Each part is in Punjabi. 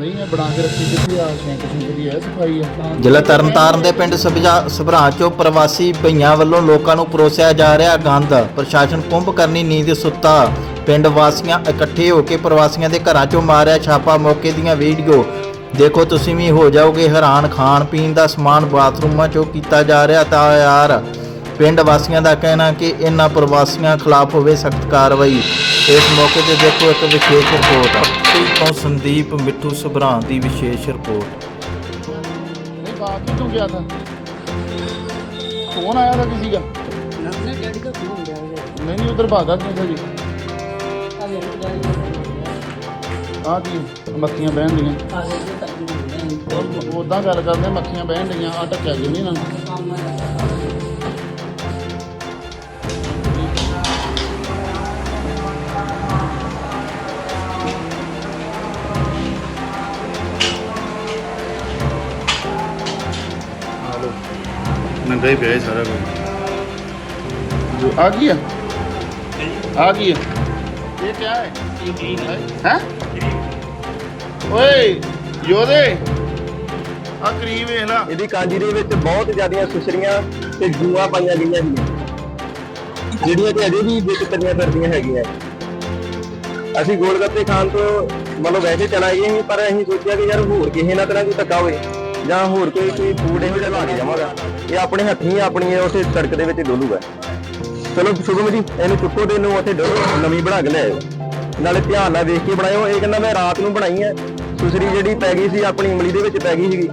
ਨਹੀਂ ਹੈ, ਬਣਾ ਕੇ ਰੱਖੀ ਕਿੱਥੇ ਆ ਸ਼ੈਂਕ ਸ਼ੁੰਕ ਦੀ ਹੈ ਸਫ਼ਾਈ ਆ ਜ਼ਿਲ੍ਹਾ ਤਰਨਤਾਰਨ ਦੇ ਪਿੰਡ ਸਭਜਾ ਸਭਰਾਂ ਚੋਂ ਪ੍ਰਵਾਸੀ ਭਈਆਂ ਵੱਲੋਂ ਲੋਕਾਂ ਨੂੰ ਪਰੋਸਿਆ ਜਾ ਰਿਹਾ ਗੰਦ। ਪ੍ਰਸ਼ਾਸਨ ਕੁੰਭ ਕਰਨੀ ਨੀਂਦ ਸੁੱਤਾ। ਪਿੰਡ ਵਾਸੀਆਂ ਇਕੱਠੇ ਹੋ ਕੇ ਪ੍ਰਵਾਸੀਆਂ ਦੇ ਘਰਾਂ ਚੋਂ ਮਾਰਿਆ ਛਾਪਾ। ਮੌਕੇ ਦੀਆਂ ਵੀਡੀਓ ਦੇਖੋ, ਤੁਸੀਂ ਵੀ ਹੋ ਜਾਓਗੇ ਹੈਰਾਨ। ਖਾਣ ਪੀਣ ਦਾ ਸਮਾਨ ਬਾਥਰੂਮਾਂ ਚੋਂ ਕੀਤਾ ਜਾ ਰਿਹਾ ਤਾਂ ਯਾਰ। ਪਿੰਡ ਵਾਸੀਆਂ ਦਾ ਕਹਿਣਾ ਕਿ ਇਹਨਾਂ ਪ੍ਰਵਾਸੀਆਂ ਖਿਲਾਫ ਹੋਵੇ ਸਖਤ ਕਾਰਵਾਈ ਇਸ ਮੌਕੇ ਤੇ ਦੇਖੋ ਇੱਕ ਵਿਸ਼ੇਸ਼ ਰਿਪੋਰਟ ਪੱਟੀ ਤੋਂ ਸੰਦੀਪ ਮਿੱਠੂ ਸਭਰਾਂ ਦੀ ਵਿਸ਼ੇਸ਼ ਰਿਪੋਰਟ ਨਹੀਂ ਬਾਤ ਹੀ ਤੂੰ ਗਿਆ ਥਾ ਫੋਨ ਆਇਆ था किसी का लगने डैडी का फोन गया है नहीं नहीं उधर भागा क्यों था जी अरे डैडी का फोन गया ਆ ਕੀ ਮੱਖੀਆਂ ਬਹਿਣ ਦੀਆਂ आगे से तक नहीं ਉਦਾਂ ਗੱਲ ਕਰਦੇ ਆ, ਮੱਖੀਆਂ ਬਹਿਣ ਦੀਆਂ ਆ ਢੱਕਿਆ ਜੀ ਨਹੀਂ ਨਾ ਨੰਗਾ ਹੀ ਪਿਆ ਸਾਰਾ ਕੁਝ ਜੋ ਆ ਗਈ ਆ? ਆ ਗਈ ਹੈ ਇਹ ਕੀ ਹੈ? ਹੈ? ਓਏ ਯੋਦੇ ਆ ਕਰੀਮ ਵੇਖ ਲਾ। ਇਹਦੀ ਕਾਂਜੀ ਦੇ ਵਿੱਚ ਬਹੁਤ ਜ਼ਿਆਦੀਆਂ ਸੁਸਰੀਆਂ ਤੇ ਜੂਆਂ ਪਾਈਆਂ ਗਈਆਂ ਸੀ। ਜਿਹੜੀਆਂ ਕਿ ਅਜੇ ਵੀ ਵਿੱਚ ਤਰੀਆਂ ਫਿਰਦੀਆਂ ਹੈਗੀਆਂ। ਅਸੀਂ ਗੋਲਗੱਪੇ ਖਾਣ ਤੋਂ ਮਤਲਬ ਵੈਸੇ ਚਲਾ ਗਏ ਸੀ ਪਰ ਅਸੀਂ ਸੋਚਿਆ ਕਿ ਯਾਰ ਹੋਰ ਕਿਸੇ ਨਾਲ ਤਰ੍ਹਾਂ ਕੋਈ ਧੱਕਾ ਹੋਵੇ। ਜਾਂ ਹੋਰ ਕੋਈ ਕੋਈ ਫੂਡ ਇਹੋ ਜਿਹਾ ਲਾ ਕੇ ਜਾਵਾਂਗਾ, ਇਹ ਆਪਣੇ ਹੱਥੀਂ ਆਪਣੀ ਇਹ ਉੱਥੇ ਸੜਕ ਦੇ ਵਿੱਚ ਡੋਲੂਗਾ। ਚਲੋ ਸ਼ੁਭਮ ਜੀ, ਇਹਨੂੰ ਚੁੱਕੋ ਤੇ ਇਹਨੂੰ ਉੱਥੇ ਡੋਲੋ, ਨਵੀਂ ਬਣਾ ਕੇ ਲਿਆਇਓ। ਨਾਲੇ ਧਿਆਨ ਨਾਲ ਵੇਖ ਕੇ ਬਣਾਇਓ, ਇਹ ਕਹਿੰਦਾ ਮੈਂ ਰਾਤ ਨੂੰ ਬਣਾਈ ਹੈ। ਸੁਸਰੀ ਜਿਹੜੀ ਪੈ ਗਈ ਸੀ, ਆਪਣੀ ਉਂਗਲੀ ਦੇ ਵਿੱਚ ਪੈ ਗਈ ਸੀਗੀ।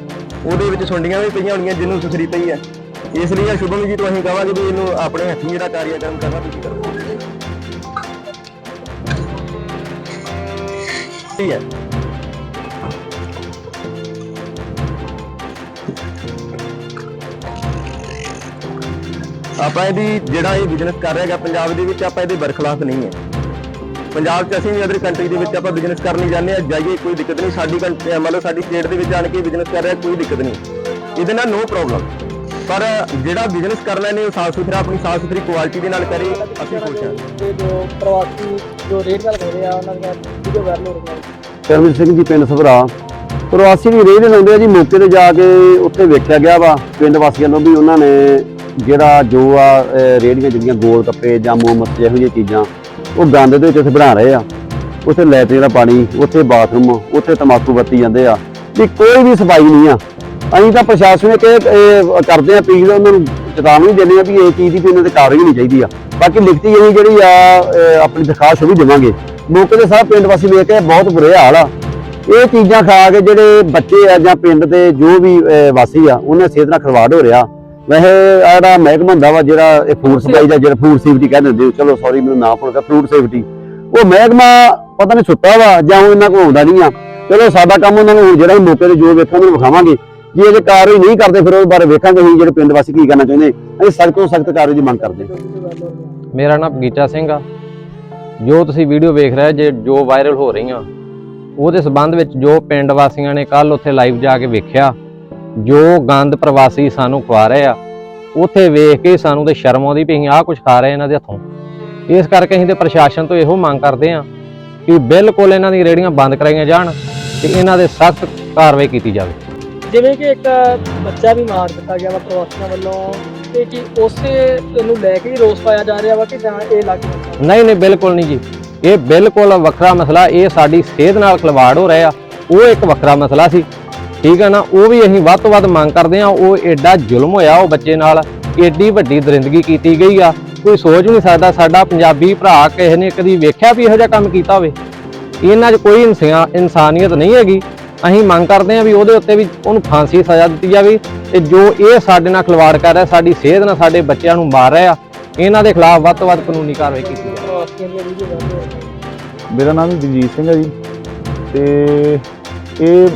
ਉਹਦੇ ਵਿੱਚ ਸੁੰਡੀਆਂ ਵੀ ਪਈਆਂ ਹੋਣੀਆਂ, ਜਿਹਨੂੰ ਸੁਸਰੀ ਪਈ ਹੈ। ਇਸ ਲਈ ਇਹ ਸ਼ੁਭਮ ਜੀ, ਤੋਂ ਅਸੀਂ ਕਹਾਂਗੇ ਵੀ ਇਹਨੂੰ ਆਪਣੇ ਹੱਥੀਂ ਜਿਹੜਾ ਕਾਰਿਆਕਰਮ ਕਰਨਾ ਤੁਸੀਂ ਕਰੋ। ਠੀਕ ਹੈ। ਆਪਾਂ ਇਹਦੀ ਜਿਹੜਾ ਇਹ ਬਿਜ਼ਨਸ ਕਰ ਰਿਹਾ ਪੰਜਾਬ ਦੇ ਵਿੱਚ ਆਪਾਂ ਇਹਦੇ ਬਰਖਲਾਸ ਨਹੀਂ ਹੈ। ਪੰਜਾਬ 'ਚ ਅਸੀਂ ਵੀ ਅਦਰ ਕੰਟਰੀ ਦੇ ਵਿੱਚ ਆਪਾਂ ਬਿਜ਼ਨਸ ਕਰਨ ਲਈ ਜਾਂਦੇ ਆ ਜਾਈਏ ਕੋਈ ਦਿੱਕਤ ਨਹੀਂ ਸਾਡੀ ਕੰਟਰੀ ਮਤਲਬ ਸਾਡੀ ਸਟੇਟ ਦੇ ਵਿੱਚ ਆਣ ਕੇ ਬਿਜ਼ਨਸ ਕਰ ਰਿਹਾ ਕੋਈ ਦਿੱਕਤ ਨਹੀਂ। ਇਹਦੇ ਨਾਲ ਨੋ ਪ੍ਰੋਬਲਮ ਪਰ ਜਿਹੜਾ ਬਿਜ਼ਨਸ ਕਰਨਾ ਨੇ ਉਹ ਸਾਫ਼ ਸੁਥਰਾ ਆਪਣੀ ਸਾਫ਼ ਸੁਥਰੀ ਕੁਆਲਿਟੀ ਦੇ ਨਾਲ ਕਰੇ ਅਸੀਂ ਖੁਸ਼ ਹਾਂ। ਤੇ ਜੋ ਪ੍ਰਵਾਸੀ ਜੋ ਰੇਟ ਗੱਲ ਹੋ ਰਿਹਾ ਉਹਨਾਂ ਦੀਆਂ ਵੀਡੀਓ ਵਾਇਰਲ ਹੋ ਰਹੀਆਂ ਕਰਮਜੀਤ ਸਿੰਘ ਜੀ ਪਿੰਡ ਸਭਰਾ। ਪ੍ਰਵਾਸੀ ਵੀ ਰੇਹ ਦੇ ਲਾਉਂਦੇ ਆ ਜੀ ਮੌਕੇ ਤੇ ਜਾ ਕੇ ਉੱਥੇ ਵੇਖਿਆ ਗਿਆ ਵਾ ਪਿੰਡ ਵਾਸੀਆਂ ਨੂੰ ਵੀ ਉਹਨਾਂ ਨੇ ਜਿਹੜਾ ਜੋ ਆ, ਅਹ, ਰੇਹੜੀਆਂ ਜਿਹੜੀਆਂ ਗੋਲ ਕੱਪੇ ਜਾਂ ਮੋਮਸ ਇਹੋ ਜਿਹੀਆਂ ਚੀਜ਼ਾਂ, ਉਹ ਗੰਦ ਦੇ ਵਿੱਚ ਉੱਥੇ ਬਣਾ ਰਹੇ ਆ। ਉੱਥੇ ਲੈਟਰੀਨ ਦਾ ਪਾਣੀ, ਉੱਥੇ ਬਾਥਰੂਮ, ਉੱਥੇ ਤਮਾਕੂ ਵਰਤੀ ਜਾਂਦੇ ਆ। ਵੀ ਕੋਈ ਵੀ ਸਫ਼ਾਈ ਨਹੀਂ ਆ। ਅਸੀਂ ਤਾਂ ਪ੍ਰਸ਼ਾਸਨ ਨੇ ਕਿ ਇਹ ਕਰਦੇ ਆ ਅਪੀਲ ਉਹਨਾਂ ਨੂੰ ਚੇਤਾਵਨੀ ਦਿੰਦੇ ਆ ਵੀ ਇਹ ਚੀਜ਼ ਦੀ ਵੀ ਇਹਨਾਂ ਤੇ ਕਾਰਵਾਈ ਹੋਣੀ ਚਾਹੀਦੀ ਆ। ਬਾਕੀ ਲਿਖਤੀ ਅਸੀਂ ਜਿਹੜੀ ਆ ਆਪਣੀ ਦਰਖਾਸਤ ਉਹ ਵੀ ਦੇਵਾਂਗੇ। ਮੌਕੇ ਤੇ ਸਾਰੇ ਪਿੰਡ ਵਾਸੀ ਵੇਖ ਕੇ ਬਹੁਤ ਬੁਰੇ ਹਾਲ ਆ। ਇਹ ਚੀਜ਼ਾਂ ਖਾ ਕੇ ਜਿਹੜੇ ਬੱਚੇ ਆ ਜਾਂ ਪਿੰਡ ਦੇ ਜੋ ਵੀ ਵਾਸੀ ਆ, ਉਹਨਾਂ ਸਿਹਤ ਨਾਲ ਖਿਲਵਾੜ ਹੋ ਰਿਹਾ। ਵੈਸੇ ਆੜਾ ਮਹਿਕਮਾ ਹੁੰਦਾ ਵਾ ਜਿਹੜਾ ਇਹ ਫੂਡ ਸਪਲਾਈ ਦਾ ਜਿਹੜਾ ਫੂਡ ਸੇਫਟੀ ਕਹਿੰਦੇ ਹੁੰਦੇ ਚਲੋ ਸੌਰੀ ਮੈਨੂੰ ਨਾਮ ਭੁੱਲ ਗਿਆ ਫੂਡ ਸੇਫਟੀ ਉਹ ਮਹਿਕਮਾ ਪਤਾ ਨਹੀਂ ਸੁੱਤਾ ਵਾ ਜਾਂ ਉਹ ਇਹਨਾਂ ਕੋਲ ਆਉਂਦਾ ਨਹੀਂ ਆ। ਚਲੋ ਸਾਡਾ ਕੰਮ ਉਹਨਾਂ ਨੂੰ ਜਿਹੜਾ ਮੌਕੇ ਤੇ ਜੋ ਵੇਖਾਂ ਉਹਨੂੰ ਵਿਖਾਵਾਂਗੇ। ਜੇ ਇਹਦੇ ਕਾਰਵਾਈ ਨਹੀਂ ਕਰਦੇ ਫਿਰ ਉਹ ਬਾਰੇ ਵੇਖਾਂਗੇ ਅਸੀਂ ਜਿਹੜੇ ਪਿੰਡ ਵਾਸੀ ਕੀ ਕਰਨਾ ਚਾਹੁੰਦੇ। ਅਸੀਂ ਸਖਤ ਤੋਂ ਸਖਤ ਕਾਰਵਾਈ ਦੀ ਮੰਗ ਕਰਦੇ ਮੇਰਾ ਨਾਮ ਬਗੀਚਾ ਸਿੰਘ ਆ। ਜੋ ਤੁਸੀਂ ਵੀਡੀਓ ਵੇਖ ਰਹੇ ਜੇ ਜੋ ਵਾਇਰਲ ਹੋ ਰਹੀਆਂ ਉਹਦੇ ਸਬੰਧ ਵਿੱਚ ਜੋ ਪਿੰਡ ਵਾਸੀਆਂ ਨੇ ਕੱਲ ਉੱਥੇ ਲਾਈਵ ਜਾ ਕੇ ਵੇਖਿਆ ਜੋ ਗੰਦ ਪ੍ਰਵਾਸੀ ਸਾਨੂੰ ਖਵਾ ਰਹੇ ਆ ਉੱਥੇ ਵੇਖ ਕੇ ਸਾਨੂੰ ਤੇ ਸ਼ਰਮ ਆਉਂਦੀ ਵੀ ਅਸੀਂ ਆਹ ਕੁਝ ਖਾ ਰਹੇ ਇਹਨਾਂ ਦੇ ਹੱਥੋਂ। ਇਸ ਕਰਕੇ ਅਸੀਂ ਤੇ ਪ੍ਰਸ਼ਾਸਨ ਤੋਂ ਇਹੋ ਮੰਗ ਕਰਦੇ ਆ ਕਿ ਬਿਲਕੁਲ ਇਹਨਾਂ ਦੀਆਂ ਰੇੜੀਆਂ ਬੰਦ ਕਰਾਈਆਂ ਜਾਣ ਤੇ ਇਹਨਾਂ ਦੇ ਸਖਤ ਕਾਰਵਾਈ ਕੀਤੀ ਜਾਵੇ। ਜਿਵੇਂ ਕਿ ਇੱਕ ਬੱਚਾ ਵੀ ਮਾਰ ਦਿੱਤਾ ਗਿਆ ਵਾ ਪ੍ਰਵਾਸੀਆਂ ਵੱਲੋਂ ਤੇ ਕੀ ਉਸੇ ਨੂੰ ਲੈ ਕੇ ਹੀ ਰੋਸ ਪਾਇਆ ਜਾ ਰਿਹਾ ਵਾ ਕਿ ਜਾਂ ਇਹ ਲੱਗ ਨਹੀਂ ਨਹੀਂ ਬਿਲਕੁਲ ਨਹੀਂ ਜੀ। ਇਹ ਬਿਲਕੁਲ ਵੱਖਰਾ ਮਸਲਾ ਇਹ ਸਾਡੀ ਸਿਹਤ ਨਾਲ ਖਿਲਵਾੜ ਹੋ ਰਿਹਾ। ਉਹ ਇੱਕ ਵੱਖਰਾ ਮਸਲਾ ਸੀ। ਠੀਕ ਹੈ ਨਾ, ਉਹ ਵੀ ਅਸੀਂ ਵੱਧ ਤੋਂ ਵੱਧ ਮੰਗ ਕਰਦੇ ਆ ਉਹ ਐਡਾ ਜ਼ੁਲਮ ਹੋਇਆ ਉਹ ਬੱਚੇ ਨਾਲ ਐਡੀ ਵੱਡੀ ਦਰਿੰਦਗੀ ਕੀਤੀ ਗਈ ਆ। ਕੋਈ ਸੋਚ ਨਹੀਂ ਸਕਦਾ, ਸਾਡਾ ਪੰਜਾਬੀ ਭਰਾ ਕਿਸੇ ਨੇ ਕਦੀ ਵੇਖਿਆ ਵੀ ਇਹੋ ਜਿਹਾ ਕੰਮ ਕੀਤਾ ਹੋਵੇ। ਇਹਨਾਂ 'ਚ ਕੋਈ ਇਨਸਾ- ਇਨਸਾਨੀਅਤ ਨਹੀਂ ਹੈਗੀ। ਅਸੀਂ ਮੰਗ ਕਰਦੇ ਆ ਵੀ ਉਹਦੇ ਉੱਤੇ ਵੀ ਉਹਨੂੰ ਫਾਂਸੀ ਸਜ਼ਾ ਦਿੱਤੀ ਜਾਵੇ ਤੇ ਜੋ ਇਹ ਸਾਡੇ ਨਾਲ ਖਿਲਵਾੜ ਕਰ ਰਿਹਾ, ਸਾਡੀ ਸਿਹਤ ਨਾਲ ਸਾਡੇ ਬੱਚਿਆਂ ਨੂੰ ਮਾਰ ਰਿਹਾ, ਇਹਨਾਂ ਦੇ ਖਿਲਾਫ ਵੱਧ ਤੋਂ ਵੱਧ ਕਾਨੂੰਨੀ ਕਾਰਵਾਈ ਕੀਤੀ ਜਾਵੇ। ਮੇਰਾ ਨਾਮ ਜਗਜੀਤ ਸਿੰਘ ਹੈ ਜੀ। ਤੇ ਇਹ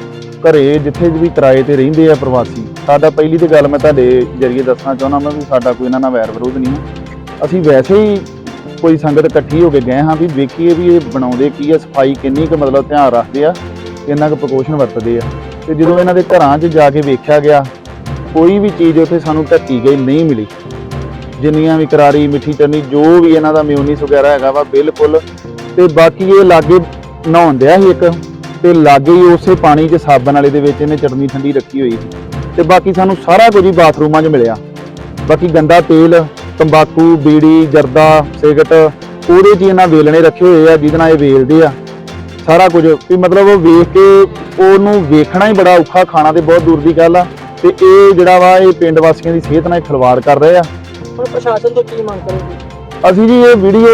ਘਰੇ ਜਿੱਥੇ ਵੀ ਕਿਰਾਏ ਤੇ ਰਹਿੰਦੇ ਆ ਪ੍ਰਵਾਸੀ, ਸਾਡਾ ਪਹਿਲੀ ਤੇ ਗੱਲ ਮੈਂ ਤੁਹਾਡੇ ਜਰੀਏ ਦੱਸਣਾ ਚਾਹੁੰਦਾ ਮੈਂ ਵੀ ਸਾਡਾ ਕੋਈ ਇਹਨਾਂ ਨਾਲ ਵੈਰ ਵਿਰੋਧ ਨਹੀਂ ਹੈ। ਅਸੀਂ ਵੈਸੇ ਹੀ ਕੋਈ ਸੰਗਤ ਇਕੱਠੀ ਹੋ ਕੇ ਗਏ ਹਾਂ ਵੀ ਵੇਖੀਏ ਵੀ ਇਹ ਬਣਾਉਂਦੇ ਕੀ ਆ, ਸਫ਼ਾਈ ਕਿੰਨੀ ਕੁ ਮਤਲਬ ਧਿਆਨ ਰੱਖਦੇ ਆ, ਕਿੰਨਾ ਕੁ ਪ੍ਰਕੋਸ਼ਨ ਵਰਤਦੇ ਆ। ਤੇ ਜਦੋਂ ਇਹਨਾਂ ਦੇ ਘਰਾਂ 'ਚ ਜਾ ਕੇ ਵੇਖਿਆ ਗਿਆ, ਕੋਈ ਵੀ ਚੀਜ਼ ਉੱਥੇ ਸਾਨੂੰ ਢੱਕੀ ਗਈ ਨਹੀਂ ਮਿਲੀ। ਜਿੰਨੀਆਂ ਵੀ ਕਰਾਰੀ, ਮਿੱਠੀ ਚਟਨੀ, ਜੋ ਵੀ ਇਹਨਾਂ ਦਾ ਮਿਊਨੀਸ ਵਗੈਰਾ ਹੈਗਾ ਵਾ, ਬਿਲਕੁਲ। ਤੇ ਬਾਕੀ ਇਹ ਲਾਗੇ ਨਹਾਉਣ ਡਿਆ ਸੀ ਇੱਕ। ਤੇ ਲਾਗੇ ਹੀ ਉਸੇ ਪਾਣੀ 'ਚ ਸਾਬਣ ਵਾਲੇ ਦੇ ਵਿੱਚ ਇਹਨੇ ਚਟਨੀ ਠੰਡੀ ਰੱਖੀ ਹੋਈ ਸੀ। ਤੇ ਬਾਕੀ ਸਾਨੂੰ ਸਾਰਾ ਕੁਝ ਹੀ ਬਾਥਰੂਮਾਂ 'ਚ ਮਿਲਿਆ। ਬਾਕੀ ਗੰਦਾ ਤੇਲ ਤੰਬਾਕੂ ਬੀੜੀ ਜਰਦਾ ਸਿਗਰਟ ਉਹਦੇ 'ਚ ਹੀ ਇਹਨਾਂ ਵੇਲਣੇ ਰੱਖੇ ਹੋਏ ਆ ਜਿਹਦੇ ਨਾਲ ਇਹ ਵੇਲਦੇ ਆ। ਸਾਰਾ ਕੁਝ। ਵੀ ਮਤਲਬ ਉਹ ਵੇਖ ਕੇ ਉਹਨੂੰ ਵੇਖਣਾ ਹੀ ਬੜਾ ਔਖਾ ਖਾਣਾ ਤੇ ਬਹੁਤ ਦੂਰ ਦੀ ਗੱਲ ਆ। ਤੇ ਇਹ ਜਿਹੜਾ ਵਾ ਇਹ ਪਿੰਡ ਵਾਸੀਆਂ ਦੀ ਸਿਹਤ ਨਾਲ ਖਿਲਵਾੜ ਕਰ ਰਹੇ ਆ। ਹੁਣ ਪ੍ਰਸ਼ਾਸਨ ਤੋਂ ਕੀ ਮੰਗ ਕਰੋਗੇ? ਅਸੀਂ ਜੀ ਇਹ ਵੀਡੀਓ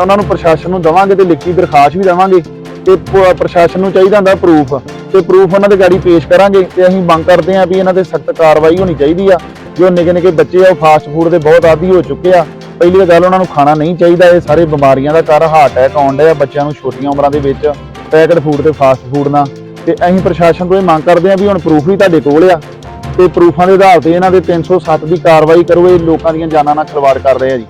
ਉਹਨਾਂ ਨੂੰ ਪ੍ਰਸ਼ਾਸਨ ਨੂੰ ਦਵਾਂਗੇ ਤੇ ਲਿਖਤੀ ਦਰਖਾਸਤ ਵੀ ਦੇਵਾਂਗੇ। ਤੇ ਪ- ਪ੍ਰਸ਼ਾਸਨ ਨੂੰ ਚਾਹੀਦਾ ਹੁੰਦਾ ਪ੍ਰੂਫ ਤੇ ਪ੍ਰੂਫ ਉਹਨਾਂ ਦੇ ਗਾੜੀ ਪੇਸ਼ ਕਰਾਂਗੇ ਤੇ ਅਸੀਂ ਮੰਗ ਕਰਦੇ ਹਾਂ ਵੀ ਇਹਨਾਂ ਤੇ ਸਖਤ ਕਾਰਵਾਈ ਹੋਣੀ ਚਾਹੀਦੀ ਆ। ਜੋ ਨਿੱਕੇ ਨਿੱਕੇ ਬੱਚੇ ਆ, ਉਹ ਫਾਸਟ ਫੂਡ ਦੇ ਬਹੁਤ ਆਦੀ ਹੋ ਚੁੱਕੇ ਆ। ਪਹਿਲੀ ਗੱਲ ਉਹਨਾਂ ਨੂੰ ਖਾਣਾ ਨਹੀਂ ਚਾਹੀਦਾ, ਇਹ ਸਾਰੇ ਬਿਮਾਰੀਆਂ ਦਾ ਕਾਰਨ ਹਾਰਟ ਅਟੈਕ ਆਉਣ ਡਿਆ ਬੱਚਿਆਂ ਨੂੰ ਛੋਟੀਆਂ ਉਮਰਾਂ ਦੇ ਵਿੱਚ ਪੈਕਡ ਫੂਡ ਤੇ ਫਾਸਟ ਫੂਡ ਨਾਲ। ਤੇ ਅਸੀਂ ਪ੍ਰਸ਼ਾਸਨ ਤੋਂ ਇਹ ਮੰਗ ਕਰਦੇ ਹਾਂ ਵੀ ਹੁਣ ਪ੍ਰੂਫ ਵੀ ਤੁਹਾਡੇ ਕੋਲ ਆ। ਤੇ ਪ੍ਰੂਫਾਂ ਦੇ ਆਧਾਰ ਤੇ ਇਹਨਾਂ ਦੇ 307 ਦੀ ਕਾਰਵਾਈ ਕਰੋ, ਇਹ ਲੋਕਾਂ ਦੀਆਂ ਜਾਨਾਂ ਨਾਲ ਖਿਲਵਾੜ ਕਰ ਰਹੇ ਆ ਜੀ।